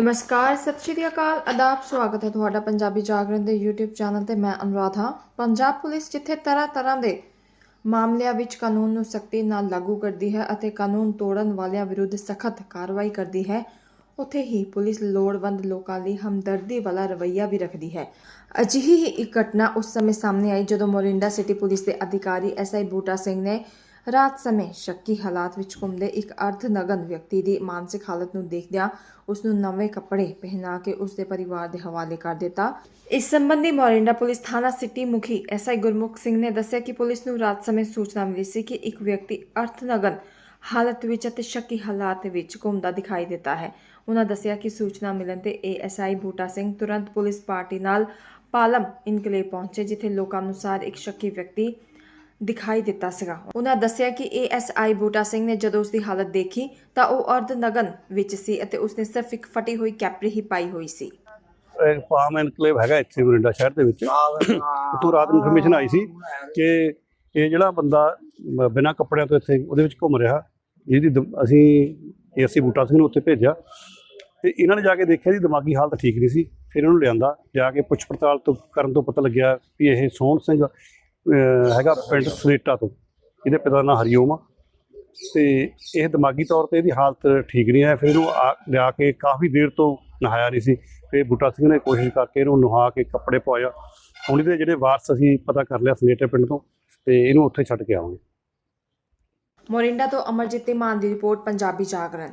ਨਮਸਕਾਰ, ਸਤਿ ਸ਼੍ਰੀ ਅਕਾਲ, ਆਦਾਬ, ਸਵਾਗਤ ਹੈ ਤੁਹਾਡਾ ਪੰਜਾਬੀ ਜਾਗਰਣ ਦੇ YouTube ਚੈਨਲ ਤੇ ਮੈਂ ਅਨੁਰਾਧ। ਹਾਂ ਪੰਜਾਬ ਪੁਲਿਸ ਜਿੱਥੇ ਤਰ੍ਹਾਂ ਤਰ੍ਹਾਂ ਦੇ ਮਾਮਲਿਆਂ ਵਿੱਚ ਕਾਨੂੰਨ ਨੂੰ ਸਖਤੀ ਨਾਲ ਲਾਗੂ ਕਰਦੀ ਹੈ ਅਤੇ ਕਾਨੂੰਨ ਤੋੜਨ ਵਾਲਿਆਂ ਵਿਰੁੱਧ ਸਖਤ ਕਾਰਵਾਈ ਕਰਦੀ ਹੈ, ਉੱਥੇ ਹੀ ਪੁਲਿਸ ਲੋੜਵੰਦ ਲੋਕਾਂ ਲਈ ਹਮਦਰਦੀ ਵਾਲਾ ਰਵੱਈਆ ਵੀ ਰੱਖਦੀ ਹੈ। ਅਜਿਹੀ ਹੀ ਇੱਕ ਘਟਨਾ ਉਸ ਸਮੇਂ ਸਾਹਮਣੇ ਆਈ ਜਦੋਂ ਮੋਰਿੰਡਾ ਸਿਟੀ ਪੁਲਿਸ ਦੇ ਅਧਿਕਾਰੀ ਐਸਆਈ ਬੂਟਾ ਸਿੰਘ ਨੇ ਰਾਤ ਸਮੇਂ ਸ਼ੱਕੀ ਹਾਲਾਤ ਵਿੱਚ ਘੁੰਮਦੇ ਇੱਕ ਅਰਧ ਨਗਨ ਵਿਅਕਤੀ ਦੀ ਮਾਨਸਿਕ ਹਾਲਤ ਨੂੰ ਦੇਖਦਿਆਂ ਉਸ ਨੂੰ ਨਵੇਂ ਕੱਪੜੇ ਪਹਿਨਾ ਕੇ ਉਸ ਦੇ ਪਰਿਵਾਰ ਦੇ ਹਵਾਲੇ ਕਰ ਦਿੱਤਾ। ਇਸ ਸੰਬੰਧੀ ਮੋਰਿੰਡਾ ਪੁਲਿਸ ਥਾਣਾ ਸਿਟੀ ਮੁਖੀ ਐਸਆਈ ਗੁਰਮੁਖ ਸਿੰਘ ਨੇ ਦੱਸਿਆ ਕਿ ਪੁਲਿਸ ਨੂੰ ਰਾਤ ਸਮੇਂ ਸੂਚਨਾ ਮਿਲੀ ਸੀ ਕਿ ਇੱਕ ਵਿਅਕਤੀ ਅਰਥ ਨਗਨ ਹਾਲਤ ਵਿੱਚ ਅਤੇ ਸ਼ੱਕੀ ਹਾਲਾਤ ਵਿੱਚ ਘੁੰਮਦਾ ਦਿਖਾਈ ਦਿੱਤਾ ਹੈ। ਉਹਨਾਂ ਦੱਸਿਆ ਕਿ ਸੂਚਨਾ ਮਿਲਣ ਤੇ ਏਐਸਆਈ ਬੂਟਾ ਸਿੰਘ ਤੁਰੰਤ ਪੁਲਿਸ ਪਾਰਟੀ ਨਾਲ ਪਾਲਮ ਇਨਕਲੇਵ ਪਹੁੰਚੇ, ਜਿੱਥੇ ਲੋਕਾਂ ਅਨੁਸਾਰ ਇੱਕ ਸ਼ੱਕੀ ਵਿਅਕਤੀ ਦਿਖਾਈ ਦਿੱਤਾ ਸੀਗਾ। ਉਹਨਾਂ ਦੱਸਿਆ ਕਿ ਏਐਸਆਈ ਬੂਟਾ ਸਿੰਘ ਨੇ ਜਦੋਂ ਉਸ ਦੀ ਹਾਲਤ ਦੇਖੀ ਤਾਂ ਉਹ ਅਰਧ ਨਗਨ ਵਿੱਚ ਸੀ ਅਤੇ ਉਸਨੇ ਸਿਰਫ ਇੱਕ ਫਟੀ ਹੋਈ ਕੈਪਰੀ ਹੀ ਪਾਈ ਹੋਈ ਸੀ। ਇੱਕ ਪਾਮ ਐਨਕਲੇਵ ਹੈਗਾ ਇੱਥੇ ਮੋਰਿੰਡਾ ਸ਼ਹਿਰ ਦੇ ਵਿੱਚ। ਉਤੋਂ ਰਾਤ ਨੂੰ ਇਨਫੋਰਮੇਸ਼ਨ ਆਈ ਸੀ ਕਿ ਇਹ ਜਿਹੜਾ ਬੰਦਾ ਬਿਨਾਂ ਕੱਪੜਿਆਂ ਤੋਂ ਇੱਥੇ ਉਹਦੇ ਵਿੱਚ ਘੁੰਮ ਰਿਹਾ ਜਿਹਦੀ ਅਸੀਂ ਏਸੀ ਬੂਟਾ ਸਿੰਘ ਨੂੰ ਉੱਥੇ ਭੇਜਿਆ ਤੇ ਇਹਨਾਂ ਨੇ ਜਾ ਕੇ ਦੇਖਿਆ ਦੀ ਦਿਮਾਗੀ ਹਾਲਤ ਠੀਕ ਨਹੀਂ ਸੀ। ਫਿਰ ਇਹਨੂੰ ਲਿਆਂਦਾ ਜਾ ਕੇ ਪੁੱਛ ਪੜਤਾਲ ਤੋਂ ਕਰਨ ਤੋਂ ਪਤਾ ਲੱਗਿਆ ਵੀ ਇਹ ਸੋਹਣ ਸਿੰਘ ਹੈਗਾ ਪਿੰਡ ਸਲੇਟਾ ਤੋਂ। ਇਹਦੇ ਪਿਤਾ ਦਾ ਨਾਂ ਹਰੀਓਮ ਆ। ਤੇ ਇਹ ਦਿਮਾਗੀ ਤੌਰ ਤੇ ਇਹਦੀ ਹਾਲਤ ਠੀਕ ਨਹੀਂ ਹੈ। ਫਿਰ ਇਹਨੂੰ ਆ- ਲਿਆ ਕੇ ਕਾਫੀ ਦੇਰ ਤੋਂ ਨਹਾਇਆ ਨਹੀਂ ਸੀ। ਫਿਰ ਬੂਟਾ ਸਿੰਘ ਨੇ ਕੋਸ਼ਿਸ਼ ਕਰਕੇ ਇਹਨੂੰ ਨਹਾ ਕੇ ਕੱਪੜੇ ਪਵਾਇਆ ਹੁਣ ਇਹਦੇ ਜਿਹੜੇ ਵਾਰਸ ਅਸੀਂ ਪਤਾ ਕਰ ਲਿਆ ਸਲੇਟੇ ਪਿੰਡ ਤੋਂ, ਤੇ ਇਹਨੂੰ ਉੱਥੇ ਛੱਡ ਕੇ ਆਵਾਂਗੇ। ਮੋਰਿੰਡਾ ਤੋਂ ਅਮਰਜੀਤ ਮਾਨ ਦੀ ਰਿਪੋਰਟ, ਪੰਜਾਬੀ ਜਾਗਰਣ।